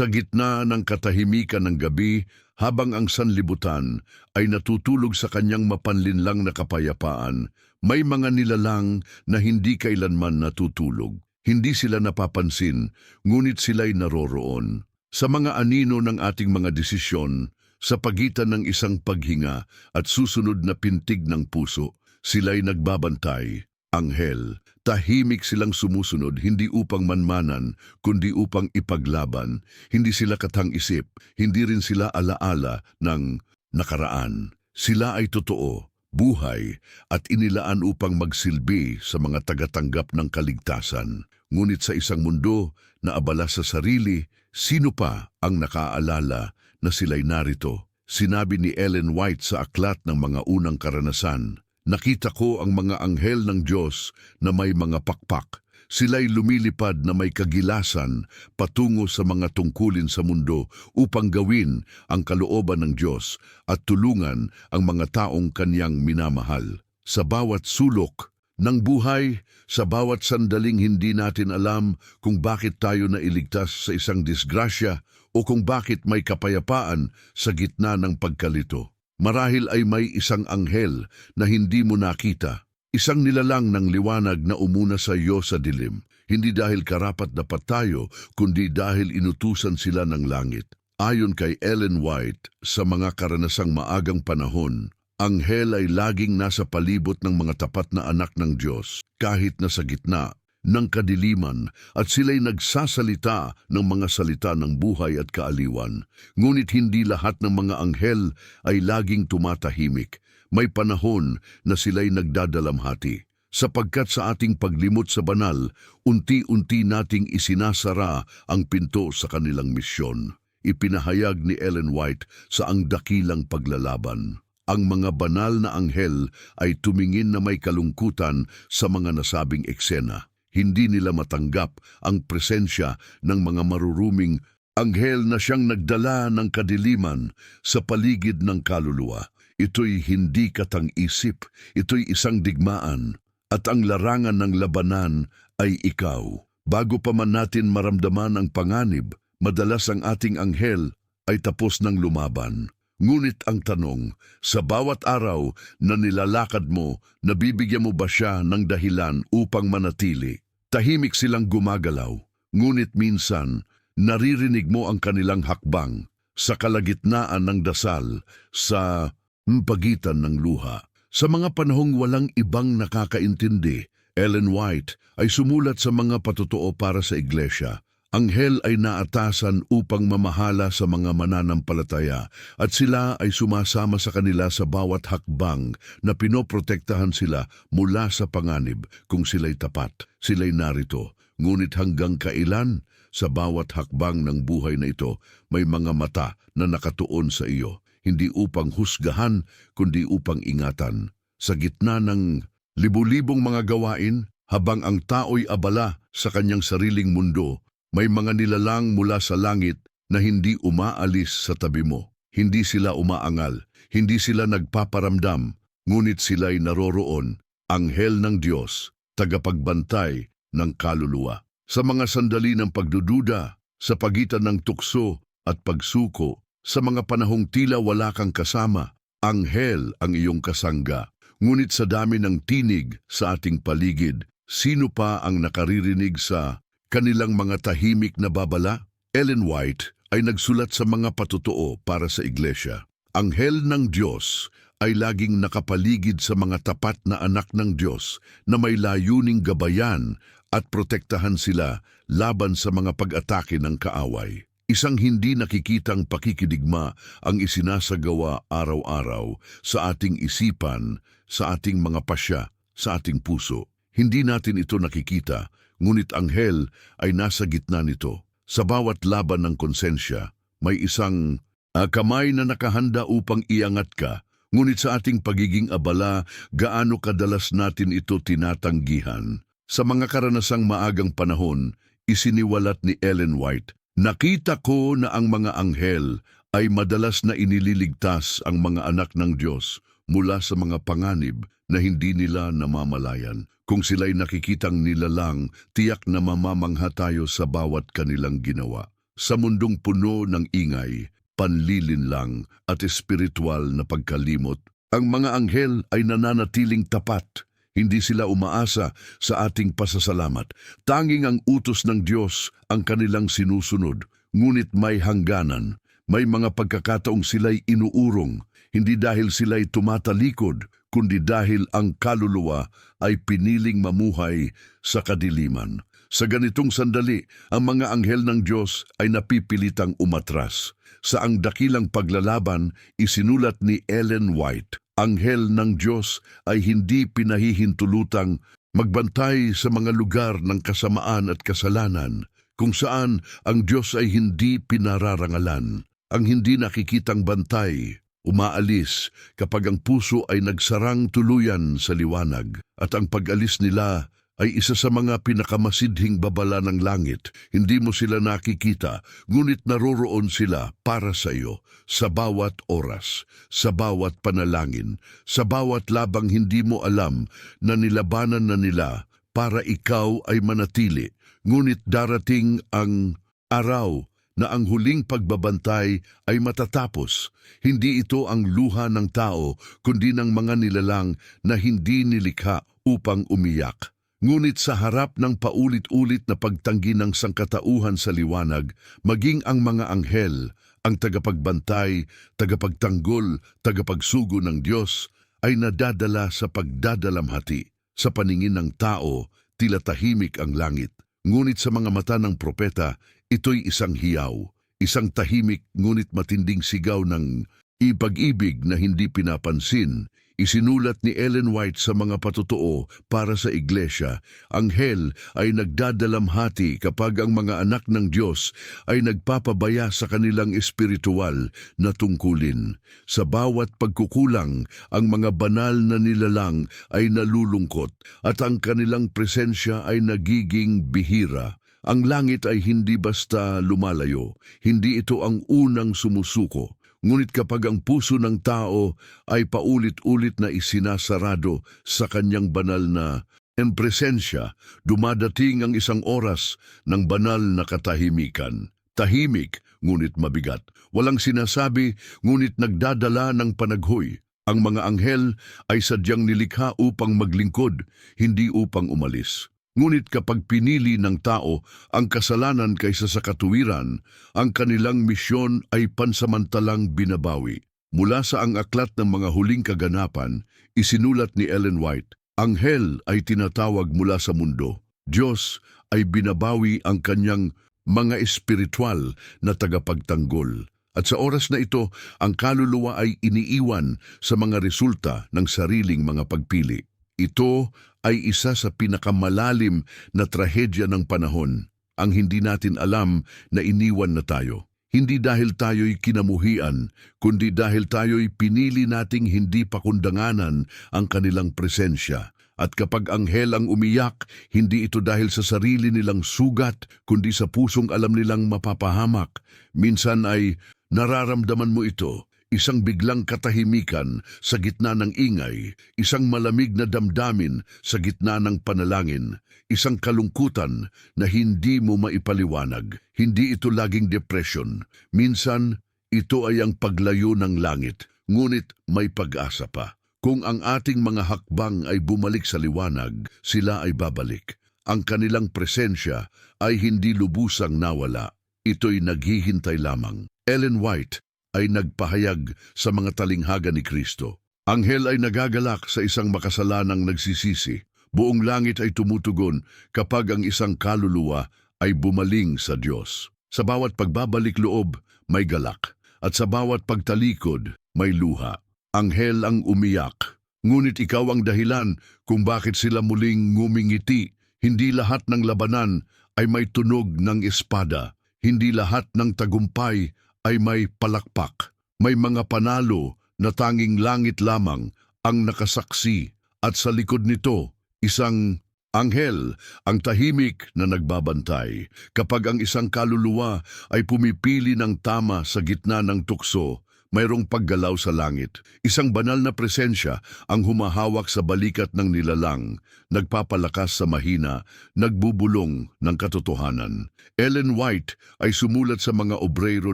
Sa gitna ng katahimikan ng gabi, habang ang sanlibutan ay natutulog sa kanyang mapanlinlang na kapayapaan, may mga nilalang na hindi kailanman natutulog. Hindi sila napapansin, ngunit sila'y naroroon. Sa mga anino ng ating mga desisyon, sa pagitan ng isang paghinga at susunod na pintig ng puso, sila'y nagbabantay. Anghel, tahimik silang sumusunod hindi upang manmanan, kundi upang ipaglaban. Hindi sila katang-isip, hindi rin sila alaala ng nakaraan. Sila ay totoo, buhay, at inilaan upang magsilbi sa mga tagatanggap ng kaligtasan. Ngunit sa isang mundo na abala sa sarili, sino pa ang nakaalala na sila'y narito? Sinabi ni Ellen White sa aklat ng mga unang karanasan, Nakita ko ang mga anghel ng Diyos na may mga pakpak. Sila'y lumilipad na may kagilasan patungo sa mga tungkulin sa mundo upang gawin ang kalooban ng Diyos at tulungan ang mga taong kanyang minamahal. Sa bawat sulok ng buhay, sa bawat sandaling hindi natin alam kung bakit tayo nailigtas sa isang disgrasya o kung bakit may kapayapaan sa gitna ng pagkalito. Marahil ay may isang anghel na hindi mo nakita, isang nilalang ng liwanag na umuna sa iyo sa dilim, hindi dahil karapat dapat tayo, kundi dahil inutusan sila ng langit. Ayon kay Ellen White, sa mga karanasang maagang panahon, anghel ay laging nasa palibot ng mga tapat na anak ng Diyos, kahit na sa gitna ng kadiliman at sila'y nagsasalita ng mga salita ng buhay at kaaliwan. Ngunit hindi lahat ng mga anghel ay laging tumatahimik. May panahon na sila'y nagdadalamhati. Sapagkat sa ating paglimot sa banal, unti-unti nating isinasara ang pinto sa kanilang misyon. Ipinahayag ni Ellen White sa ang dakilang paglalaban. Ang mga banal na anghel ay tumingin na may kalungkutan sa mga nasabing eksena hindi nila matanggap ang presensya ng mga maruruming anghel na siyang nagdala ng kadiliman sa paligid ng kaluluwa. Ito'y hindi katang-isip, ito'y isang digmaan, at ang larangan ng labanan ay ikaw. Bago pa man natin maramdaman ang panganib, madalas ang ating anghel ay tapos ng lumaban. Ngunit ang tanong, sa bawat araw na nilalakad mo, nabibigyan mo ba siya ng dahilan upang manatili? Tahimik silang gumagalaw, ngunit minsan naririnig mo ang kanilang hakbang sa kalagitnaan ng dasal sa pagitan ng luha. Sa mga panahong walang ibang nakakaintindi, Ellen White ay sumulat sa mga patotoo para sa iglesia Anghel ay naatasan upang mamahala sa mga mananampalataya at sila ay sumasama sa kanila sa bawat hakbang na pinoprotektahan sila mula sa panganib kung sila'y tapat, sila'y narito. Ngunit hanggang kailan, sa bawat hakbang ng buhay na ito, may mga mata na nakatuon sa iyo, hindi upang husgahan, kundi upang ingatan. Sa gitna ng libu-libong mga gawain, habang ang tao'y abala sa kanyang sariling mundo, may mga nilalang mula sa langit na hindi umaalis sa tabi mo. Hindi sila umaangal, hindi sila nagpaparamdam, ngunit sila'y naroroon, anghel ng Diyos, tagapagbantay ng kaluluwa. Sa mga sandali ng pagdududa, sa pagitan ng tukso at pagsuko, sa mga panahong tila wala kang kasama, anghel ang iyong kasangga. Ngunit sa dami ng tinig sa ating paligid, sino pa ang nakaririnig sa kanilang mga tahimik na babala, Ellen White ay nagsulat sa mga patotoo para sa iglesia. Anghel ng Diyos ay laging nakapaligid sa mga tapat na anak ng Diyos na may layuning gabayan at protektahan sila laban sa mga pag-atake ng kaaway. Isang hindi nakikitang pakikidigma ang isinasagawa araw-araw sa ating isipan, sa ating mga pasya, sa ating puso. Hindi natin ito nakikita, ngunit anghel ay nasa gitna nito. Sa bawat laban ng konsensya, may isang uh, kamay na nakahanda upang iangat ka, ngunit sa ating pagiging abala, gaano kadalas natin ito tinatanggihan. Sa mga karanasang maagang panahon, isiniwalat ni Ellen White, Nakita ko na ang mga anghel ay madalas na inililigtas ang mga anak ng Diyos mula sa mga panganib na hindi nila namamalayan. Kung sila'y nakikitang nilalang, tiyak na mamamangha tayo sa bawat kanilang ginawa. Sa mundong puno ng ingay, panlilinlang at espiritual na pagkalimot, ang mga anghel ay nananatiling tapat. Hindi sila umaasa sa ating pasasalamat. Tanging ang utos ng Diyos ang kanilang sinusunod. Ngunit may hangganan. May mga pagkakataong sila'y inuurong. Hindi dahil sila'y tumatalikod, kundi dahil ang kaluluwa ay piniling mamuhay sa kadiliman. Sa ganitong sandali, ang mga anghel ng Diyos ay napipilitang umatras. Sa ang dakilang paglalaban, isinulat ni Ellen White, Anghel ng Diyos ay hindi pinahihintulutang magbantay sa mga lugar ng kasamaan at kasalanan, kung saan ang Diyos ay hindi pinararangalan. Ang hindi nakikitang bantay, umaalis kapag ang puso ay nagsarang tuluyan sa liwanag at ang pag-alis nila ay isa sa mga pinakamasidhing babala ng langit. Hindi mo sila nakikita, ngunit naroroon sila para sa iyo sa bawat oras, sa bawat panalangin, sa bawat labang hindi mo alam na nilabanan na nila para ikaw ay manatili. Ngunit darating ang araw na ang huling pagbabantay ay matatapos. Hindi ito ang luha ng tao, kundi ng mga nilalang na hindi nilikha upang umiyak. Ngunit sa harap ng paulit-ulit na pagtanggi ng sangkatauhan sa liwanag, maging ang mga anghel, ang tagapagbantay, tagapagtanggol, tagapagsugo ng Diyos, ay nadadala sa pagdadalamhati. Sa paningin ng tao, tila tahimik ang langit. Ngunit sa mga mata ng propeta, ito'y isang hiyaw, isang tahimik ngunit matinding sigaw ng ipag-ibig na hindi pinapansin, Isinulat ni Ellen White sa mga patotoo para sa iglesia, anghel ay nagdadalamhati kapag ang mga anak ng Diyos ay nagpapabaya sa kanilang espiritual na tungkulin. Sa bawat pagkukulang, ang mga banal na nilalang ay nalulungkot at ang kanilang presensya ay nagiging bihira. Ang langit ay hindi basta lumalayo, hindi ito ang unang sumusuko. Ngunit kapag ang puso ng tao ay paulit-ulit na isinasarado sa kanyang banal na en presensya, dumadating ang isang oras ng banal na katahimikan. Tahimik, ngunit mabigat. Walang sinasabi, ngunit nagdadala ng panaghoy. Ang mga anghel ay sadyang nilikha upang maglingkod, hindi upang umalis. Ngunit kapag pinili ng tao ang kasalanan kaysa sa katuwiran, ang kanilang misyon ay pansamantalang binabawi. Mula sa ang aklat ng mga huling kaganapan, isinulat ni Ellen White, Anghel ay tinatawag mula sa mundo. Diyos ay binabawi ang kanyang mga espiritual na tagapagtanggol. At sa oras na ito, ang kaluluwa ay iniiwan sa mga resulta ng sariling mga pagpili. Ito ay isa sa pinakamalalim na trahedya ng panahon, ang hindi natin alam na iniwan na tayo. Hindi dahil tayo'y kinamuhian, kundi dahil tayo'y pinili nating hindi pakundanganan ang kanilang presensya. At kapag anghel ang umiyak, hindi ito dahil sa sarili nilang sugat, kundi sa pusong alam nilang mapapahamak. Minsan ay nararamdaman mo ito isang biglang katahimikan sa gitna ng ingay, isang malamig na damdamin sa gitna ng panalangin, isang kalungkutan na hindi mo maipaliwanag. Hindi ito laging depression. Minsan, ito ay ang paglayo ng langit, ngunit may pag-asa pa. Kung ang ating mga hakbang ay bumalik sa liwanag, sila ay babalik. Ang kanilang presensya ay hindi lubusang nawala. Ito'y naghihintay lamang. Ellen White, ay nagpahayag sa mga talinghaga ni Kristo. Anghel ay nagagalak sa isang makasalanang nagsisisi. Buong langit ay tumutugon kapag ang isang kaluluwa ay bumaling sa Diyos. Sa bawat pagbabalik loob, may galak. At sa bawat pagtalikod, may luha. Anghel ang umiyak. Ngunit ikaw ang dahilan kung bakit sila muling ngumingiti. Hindi lahat ng labanan ay may tunog ng espada. Hindi lahat ng tagumpay ay may palakpak. May mga panalo na tanging langit lamang ang nakasaksi at sa likod nito isang anghel ang tahimik na nagbabantay. Kapag ang isang kaluluwa ay pumipili ng tama sa gitna ng tukso, mayroong paggalaw sa langit. Isang banal na presensya ang humahawak sa balikat ng nilalang, nagpapalakas sa mahina, nagbubulong ng katotohanan. Ellen White ay sumulat sa mga obrero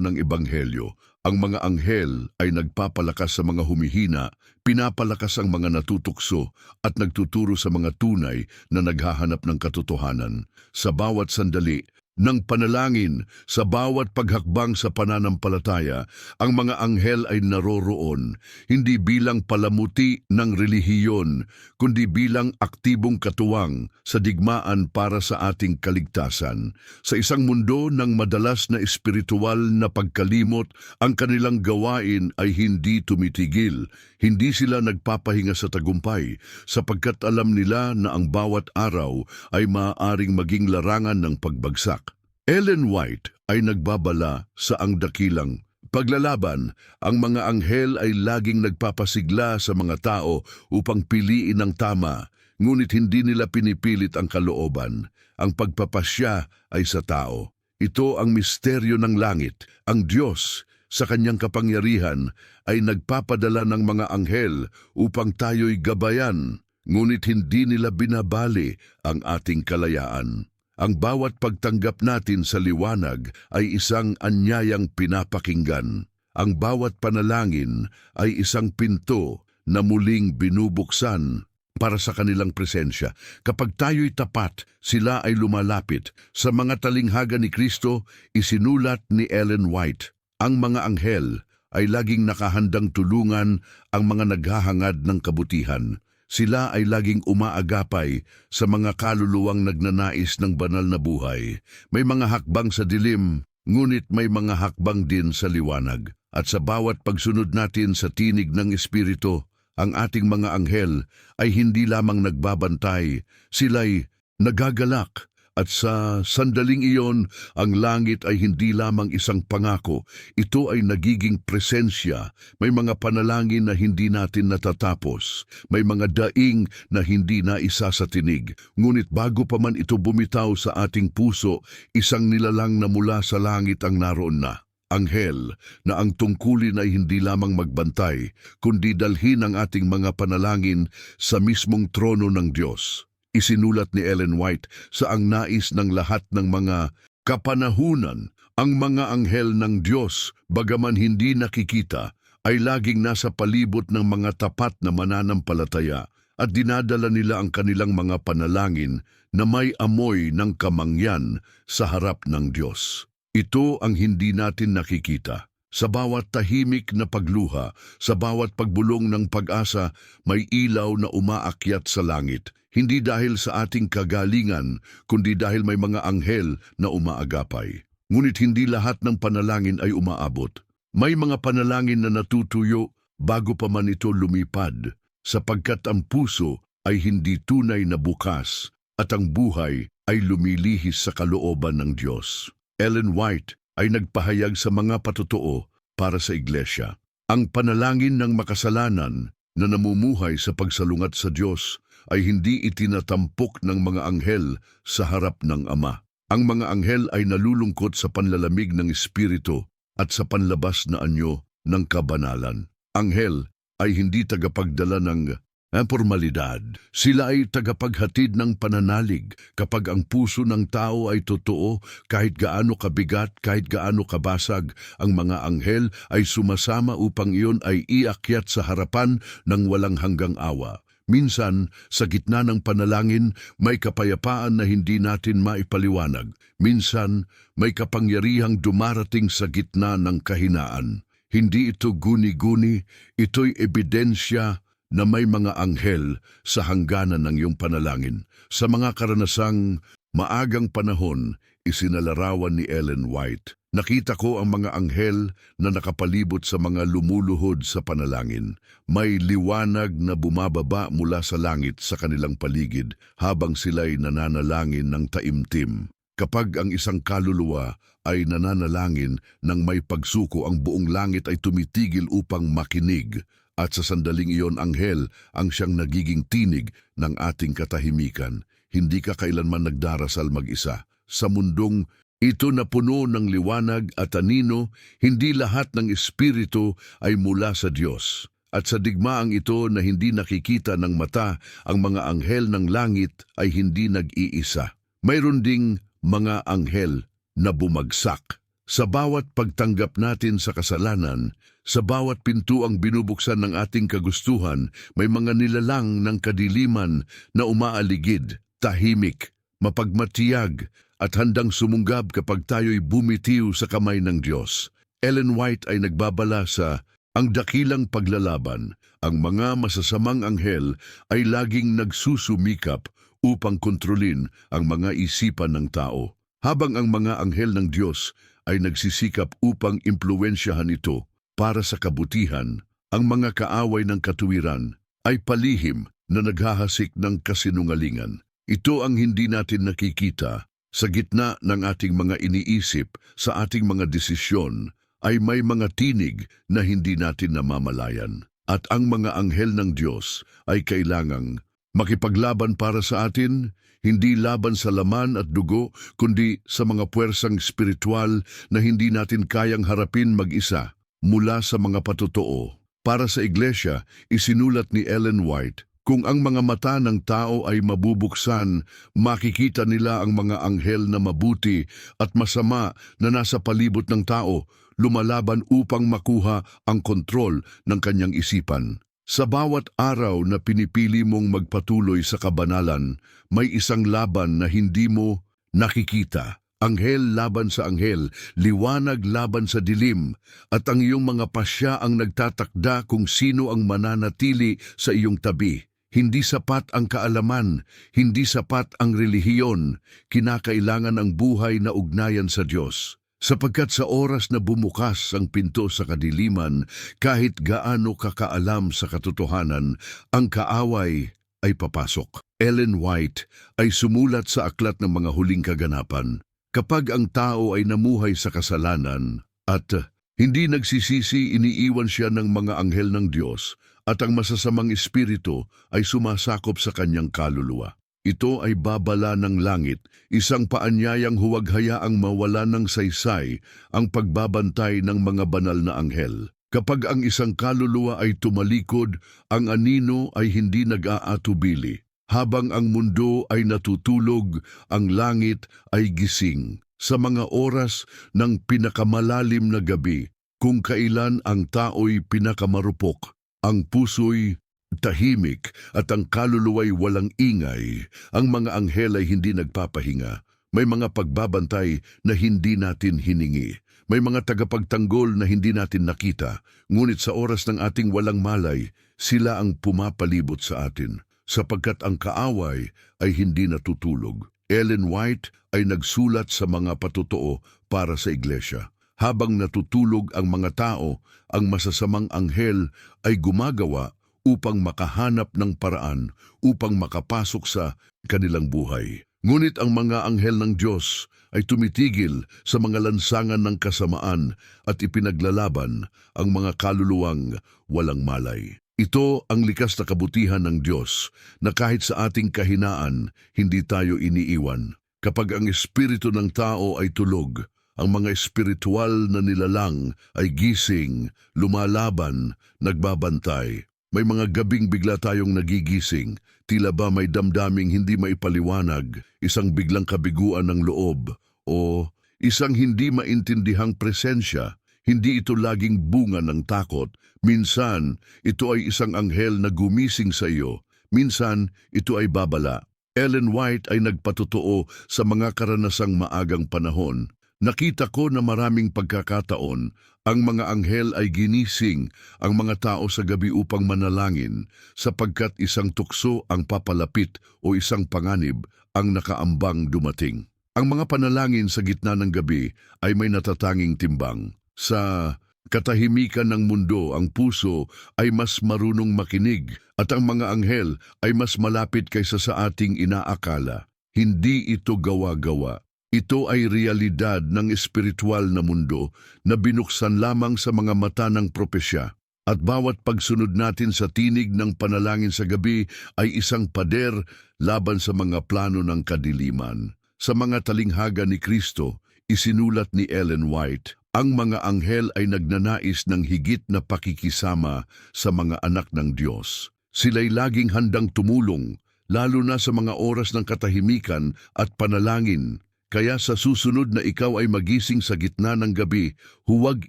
ng Ebanghelyo. Ang mga anghel ay nagpapalakas sa mga humihina, pinapalakas ang mga natutukso at nagtuturo sa mga tunay na naghahanap ng katotohanan. Sa bawat sandali, ng panalangin sa bawat paghakbang sa pananampalataya, ang mga anghel ay naroroon, hindi bilang palamuti ng relihiyon, kundi bilang aktibong katuwang sa digmaan para sa ating kaligtasan. Sa isang mundo ng madalas na espiritual na pagkalimot, ang kanilang gawain ay hindi tumitigil. Hindi sila nagpapahinga sa tagumpay, sapagkat alam nila na ang bawat araw ay maaaring maging larangan ng pagbagsak. Ellen White ay nagbabala sa ang dakilang paglalaban. Ang mga anghel ay laging nagpapasigla sa mga tao upang piliin ang tama, ngunit hindi nila pinipilit ang kalooban. Ang pagpapasya ay sa tao. Ito ang misteryo ng langit. Ang Diyos, sa kanyang kapangyarihan, ay nagpapadala ng mga anghel upang tayo'y gabayan, ngunit hindi nila binabali ang ating kalayaan. Ang bawat pagtanggap natin sa liwanag ay isang anyayang pinapakinggan. Ang bawat panalangin ay isang pinto na muling binubuksan para sa kanilang presensya. Kapag tayo'y tapat, sila ay lumalapit. Sa mga talinghaga ni Kristo, isinulat ni Ellen White, ang mga anghel ay laging nakahandang tulungan ang mga naghahangad ng kabutihan. Sila ay laging umaagapay sa mga kaluluwang nagnanais ng banal na buhay. May mga hakbang sa dilim, ngunit may mga hakbang din sa liwanag. At sa bawat pagsunod natin sa tinig ng Espiritu, ang ating mga anghel ay hindi lamang nagbabantay, sila'y nagagalak. At sa sandaling iyon, ang langit ay hindi lamang isang pangako, ito ay nagiging presensya. May mga panalangin na hindi natin natatapos, may mga daing na hindi na isa sa tinig. Ngunit bago pa man ito bumitaw sa ating puso, isang nilalang na mula sa langit ang naroon na. Anghel na ang tungkulin ay hindi lamang magbantay, kundi dalhin ang ating mga panalangin sa mismong trono ng Diyos. Isinulat ni Ellen White sa ang nais ng lahat ng mga kapanahunan, ang mga anghel ng Diyos, bagaman hindi nakikita, ay laging nasa palibot ng mga tapat na mananampalataya at dinadala nila ang kanilang mga panalangin na may amoy ng kamangyan sa harap ng Diyos. Ito ang hindi natin nakikita. Sa bawat tahimik na pagluha, sa bawat pagbulong ng pag-asa, may ilaw na umaakyat sa langit. Hindi dahil sa ating kagalingan, kundi dahil may mga anghel na umaagapay. Ngunit hindi lahat ng panalangin ay umaabot. May mga panalangin na natutuyo bago pa man ito lumipad, sapagkat ang puso ay hindi tunay na bukas at ang buhay ay lumilihis sa kalooban ng Diyos. Ellen White ay nagpahayag sa mga patotoo para sa iglesia. Ang panalangin ng makasalanan na namumuhay sa pagsalungat sa Diyos ay hindi itinatampok ng mga anghel sa harap ng Ama. Ang mga anghel ay nalulungkot sa panlalamig ng Espiritu at sa panlabas na anyo ng kabanalan. Anghel ay hindi tagapagdala ng eh, formalidad. Sila ay tagapaghatid ng pananalig kapag ang puso ng tao ay totoo kahit gaano kabigat, kahit gaano kabasag, ang mga anghel ay sumasama upang iyon ay iakyat sa harapan ng walang hanggang awa. Minsan, sa gitna ng panalangin, may kapayapaan na hindi natin maipaliwanag. Minsan, may kapangyarihang dumarating sa gitna ng kahinaan. Hindi ito guni-guni, ito'y ebidensya na may mga anghel sa hangganan ng iyong panalangin. Sa mga karanasang maagang panahon, isinalarawan ni Ellen White. Nakita ko ang mga anghel na nakapalibot sa mga lumuluhod sa panalangin. May liwanag na bumababa mula sa langit sa kanilang paligid habang sila'y nananalangin ng taimtim. Kapag ang isang kaluluwa ay nananalangin ng may pagsuko, ang buong langit ay tumitigil upang makinig at sa sandaling iyon anghel ang siyang nagiging tinig ng ating katahimikan. Hindi ka kailanman nagdarasal mag-isa. Sa mundong Ito na puno ng liwanag at anino, hindi lahat ng espiritu ay mula sa Diyos. At sa digmaang ito na hindi nakikita ng mata, ang mga anghel ng langit ay hindi nag-iisa. Mayroon ding mga anghel na bumagsak. Sa bawat pagtanggap natin sa kasalanan, sa bawat pintuang binubuksan ng ating kagustuhan, may mga nilalang ng kadiliman na umaaligid, tahimik, mapagmatiyag, at handang sumunggab kapag tayo'y bumitiw sa kamay ng Diyos. Ellen White ay nagbabala sa ang dakilang paglalaban, ang mga masasamang anghel ay laging nagsusumikap upang kontrolin ang mga isipan ng tao, habang ang mga anghel ng Diyos ay nagsisikap upang impluensyahan ito para sa kabutihan, ang mga kaaway ng katuwiran ay palihim na naghahasik ng kasinungalingan. Ito ang hindi natin nakikita sa gitna ng ating mga iniisip, sa ating mga desisyon, ay may mga tinig na hindi natin namamalayan. At ang mga anghel ng Diyos ay kailangang makipaglaban para sa atin, hindi laban sa laman at dugo, kundi sa mga puwersang spiritual na hindi natin kayang harapin mag-isa mula sa mga patotoo. Para sa iglesia, isinulat ni Ellen White, kung ang mga mata ng tao ay mabubuksan, makikita nila ang mga anghel na mabuti at masama na nasa palibot ng tao, lumalaban upang makuha ang kontrol ng kanyang isipan. Sa bawat araw na pinipili mong magpatuloy sa kabanalan, may isang laban na hindi mo nakikita. Anghel laban sa anghel, liwanag laban sa dilim, at ang iyong mga pasya ang nagtatakda kung sino ang mananatili sa iyong tabi. Hindi sapat ang kaalaman, hindi sapat ang relihiyon, kinakailangan ang buhay na ugnayan sa Diyos. Sapagkat sa oras na bumukas ang pinto sa kadiliman, kahit gaano kakaalam sa katotohanan, ang kaaway ay papasok. Ellen White ay sumulat sa aklat ng mga huling kaganapan. Kapag ang tao ay namuhay sa kasalanan at hindi nagsisisi, iniiwan siya ng mga anghel ng Diyos at ang masasamang espiritu ay sumasakop sa kanyang kaluluwa. Ito ay babala ng langit, isang paanyayang huwag hayaang mawala ng saysay ang pagbabantay ng mga banal na anghel. Kapag ang isang kaluluwa ay tumalikod, ang anino ay hindi nag-aatubili. Habang ang mundo ay natutulog, ang langit ay gising. Sa mga oras ng pinakamalalim na gabi, kung kailan ang tao'y pinakamarupok, ang puso'y tahimik at ang kaluluwa'y walang ingay, ang mga anghel ay hindi nagpapahinga. May mga pagbabantay na hindi natin hiningi. May mga tagapagtanggol na hindi natin nakita, ngunit sa oras ng ating walang malay, sila ang pumapalibot sa atin sapagkat ang kaaway ay hindi natutulog. Ellen White ay nagsulat sa mga patotoo para sa iglesia. Habang natutulog ang mga tao, ang masasamang anghel ay gumagawa upang makahanap ng paraan upang makapasok sa kanilang buhay. Ngunit ang mga anghel ng Diyos ay tumitigil sa mga lansangan ng kasamaan at ipinaglalaban ang mga kaluluwang walang malay. Ito ang likas na kabutihan ng Diyos na kahit sa ating kahinaan, hindi tayo iniiwan. Kapag ang espiritu ng tao ay tulog, ang mga espiritual na nilalang ay gising, lumalaban, nagbabantay. May mga gabing bigla tayong nagigising, tila ba may damdaming hindi maipaliwanag, isang biglang kabiguan ng loob, o isang hindi maintindihang presensya hindi ito laging bunga ng takot. Minsan, ito ay isang anghel na gumising sa iyo. Minsan, ito ay babala. Ellen White ay nagpatotoo sa mga karanasang maagang panahon. Nakita ko na maraming pagkakataon, ang mga anghel ay ginising ang mga tao sa gabi upang manalangin sapagkat isang tukso ang papalapit o isang panganib ang nakaambang dumating. Ang mga panalangin sa gitna ng gabi ay may natatanging timbang. Sa katahimikan ng mundo, ang puso ay mas marunong makinig at ang mga anghel ay mas malapit kaysa sa ating inaakala. Hindi ito gawa-gawa. Ito ay realidad ng espiritual na mundo na binuksan lamang sa mga mata ng propesya. At bawat pagsunod natin sa tinig ng panalangin sa gabi ay isang pader laban sa mga plano ng kadiliman. Sa mga talinghaga ni Kristo, isinulat ni Ellen White, ang mga anghel ay nagnanais ng higit na pakikisama sa mga anak ng Diyos. Sila'y laging handang tumulong, lalo na sa mga oras ng katahimikan at panalangin. Kaya sa susunod na ikaw ay magising sa gitna ng gabi, huwag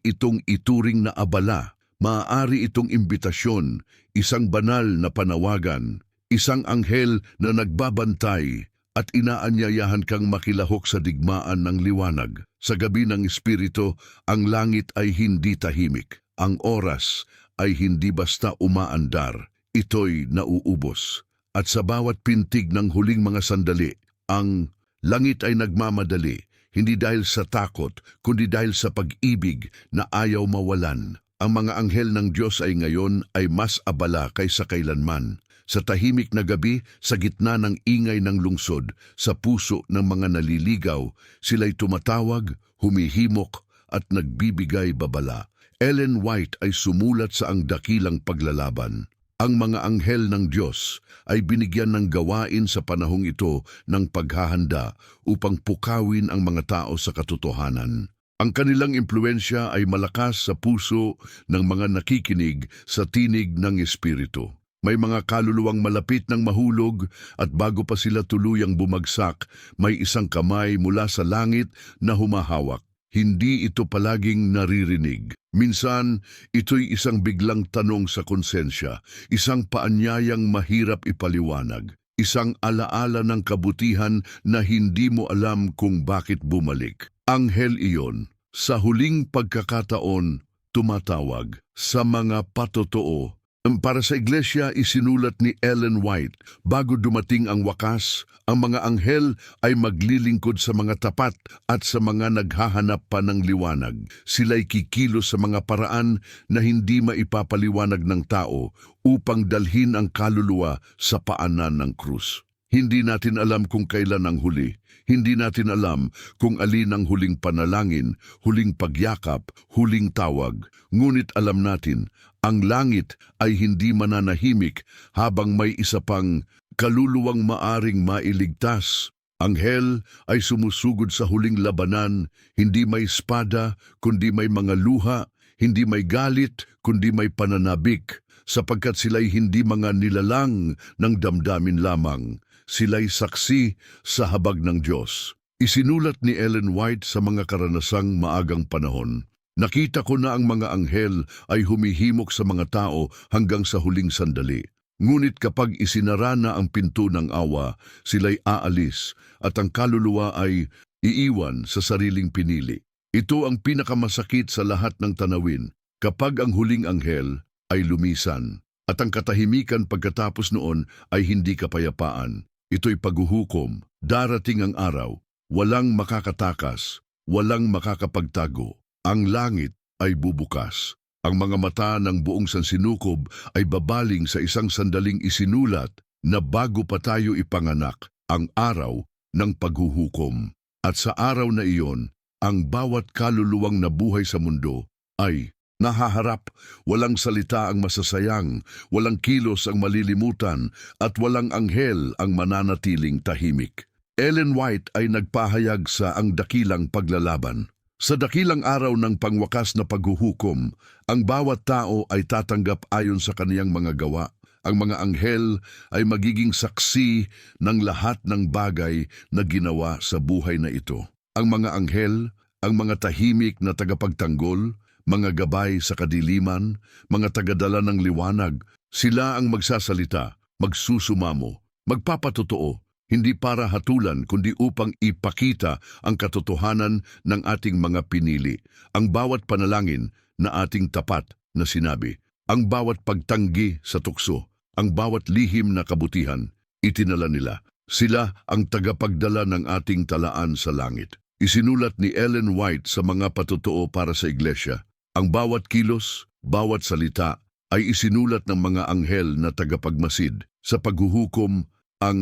itong ituring na abala. Maaari itong imbitasyon, isang banal na panawagan, isang anghel na nagbabantay at inaanyayahan kang makilahok sa digmaan ng liwanag. Sa gabi ng Espiritu, ang langit ay hindi tahimik. Ang oras ay hindi basta umaandar. Ito'y nauubos. At sa bawat pintig ng huling mga sandali, ang langit ay nagmamadali, hindi dahil sa takot, kundi dahil sa pag-ibig na ayaw mawalan. Ang mga anghel ng Diyos ay ngayon ay mas abala kaysa kailanman. Sa tahimik na gabi, sa gitna ng ingay ng lungsod, sa puso ng mga naliligaw, sila'y tumatawag, humihimok at nagbibigay babala. Ellen White ay sumulat sa ang dakilang paglalaban. Ang mga anghel ng Diyos ay binigyan ng gawain sa panahong ito ng paghahanda upang pukawin ang mga tao sa katotohanan. Ang kanilang impluensya ay malakas sa puso ng mga nakikinig sa tinig ng Espiritu. May mga kaluluwang malapit ng mahulog at bago pa sila tuluyang bumagsak, may isang kamay mula sa langit na humahawak. Hindi ito palaging naririnig. Minsan, ito'y isang biglang tanong sa konsensya, isang paanyayang mahirap ipaliwanag, isang alaala ng kabutihan na hindi mo alam kung bakit bumalik. Anghel iyon, sa huling pagkakataon, tumatawag sa mga patotoo para sa iglesia, isinulat ni Ellen White, bago dumating ang wakas, ang mga anghel ay maglilingkod sa mga tapat at sa mga naghahanap pa ng liwanag. Sila'y kikilos sa mga paraan na hindi maipapaliwanag ng tao upang dalhin ang kaluluwa sa paanan ng krus. Hindi natin alam kung kailan ang huli. Hindi natin alam kung alin ang huling panalangin, huling pagyakap, huling tawag. Ngunit alam natin, ang langit ay hindi mananahimik habang may isa pang kaluluwang maaring mailigtas. Anghel ay sumusugod sa huling labanan, hindi may espada, kundi may mga luha, hindi may galit, kundi may pananabik, sapagkat sila'y hindi mga nilalang ng damdamin lamang. Sila'y saksi sa habag ng Diyos. Isinulat ni Ellen White sa mga karanasang maagang panahon. Nakita ko na ang mga anghel ay humihimok sa mga tao hanggang sa huling sandali. Ngunit kapag isinara na ang pinto ng awa, sila'y aalis at ang kaluluwa ay iiwan sa sariling pinili. Ito ang pinakamasakit sa lahat ng tanawin kapag ang huling anghel ay lumisan at ang katahimikan pagkatapos noon ay hindi kapayapaan. Ito'y paghuhukom, darating ang araw, walang makakatakas, walang makakapagtago. Ang langit ay bubukas. Ang mga mata ng buong sansinukob ay babaling sa isang sandaling isinulat na bago pa tayo ipanganak ang araw ng paghuhukom. At sa araw na iyon, ang bawat kaluluwang nabuhay sa mundo ay nahaharap, walang salita ang masasayang, walang kilos ang malilimutan, at walang anghel ang mananatiling tahimik. Ellen White ay nagpahayag sa ang dakilang paglalaban. Sa dakilang araw ng pangwakas na paghuhukom, ang bawat tao ay tatanggap ayon sa kaniyang mga gawa. Ang mga anghel ay magiging saksi ng lahat ng bagay na ginawa sa buhay na ito. Ang mga anghel, ang mga tahimik na tagapagtanggol, mga gabay sa kadiliman, mga tagadala ng liwanag, sila ang magsasalita, magsusumamo, magpapatotoo, hindi para hatulan kundi upang ipakita ang katotohanan ng ating mga pinili, ang bawat panalangin na ating tapat na sinabi, ang bawat pagtanggi sa tukso, ang bawat lihim na kabutihan, itinala nila. Sila ang tagapagdala ng ating talaan sa langit. Isinulat ni Ellen White sa mga patotoo para sa iglesia. Ang bawat kilos, bawat salita ay isinulat ng mga anghel na tagapagmasid. Sa paghuhukom, ang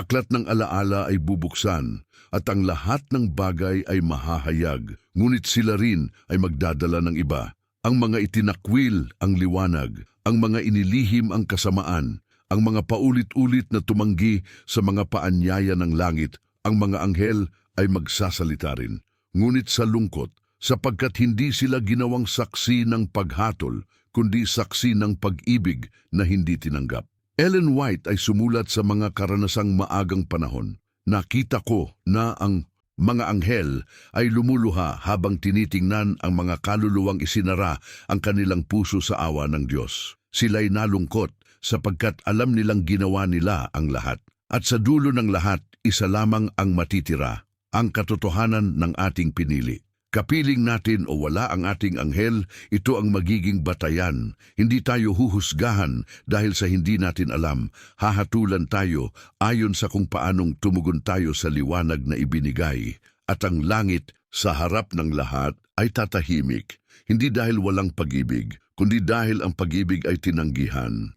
aklat ng alaala ay bubuksan at ang lahat ng bagay ay mahahayag, ngunit sila rin ay magdadala ng iba. Ang mga itinakwil ang liwanag, ang mga inilihim ang kasamaan, ang mga paulit-ulit na tumanggi sa mga paanyaya ng langit, ang mga anghel ay magsasalita rin. ngunit sa lungkot, sapagkat hindi sila ginawang saksi ng paghatol, kundi saksi ng pag-ibig na hindi tinanggap. Ellen White ay sumulat sa mga karanasang maagang panahon. Nakita ko na ang mga anghel ay lumuluha habang tinitingnan ang mga kaluluwang isinara ang kanilang puso sa awa ng Diyos. Sila'y nalungkot sapagkat alam nilang ginawa nila ang lahat. At sa dulo ng lahat, isa lamang ang matitira, ang katotohanan ng ating pinili. Kapiling natin o wala ang ating anghel, ito ang magiging batayan. Hindi tayo huhusgahan dahil sa hindi natin alam. Hahatulan tayo ayon sa kung paanong tumugon tayo sa liwanag na ibinigay. At ang langit sa harap ng lahat ay tatahimik. Hindi dahil walang pag-ibig, kundi dahil ang pag-ibig ay tinanggihan.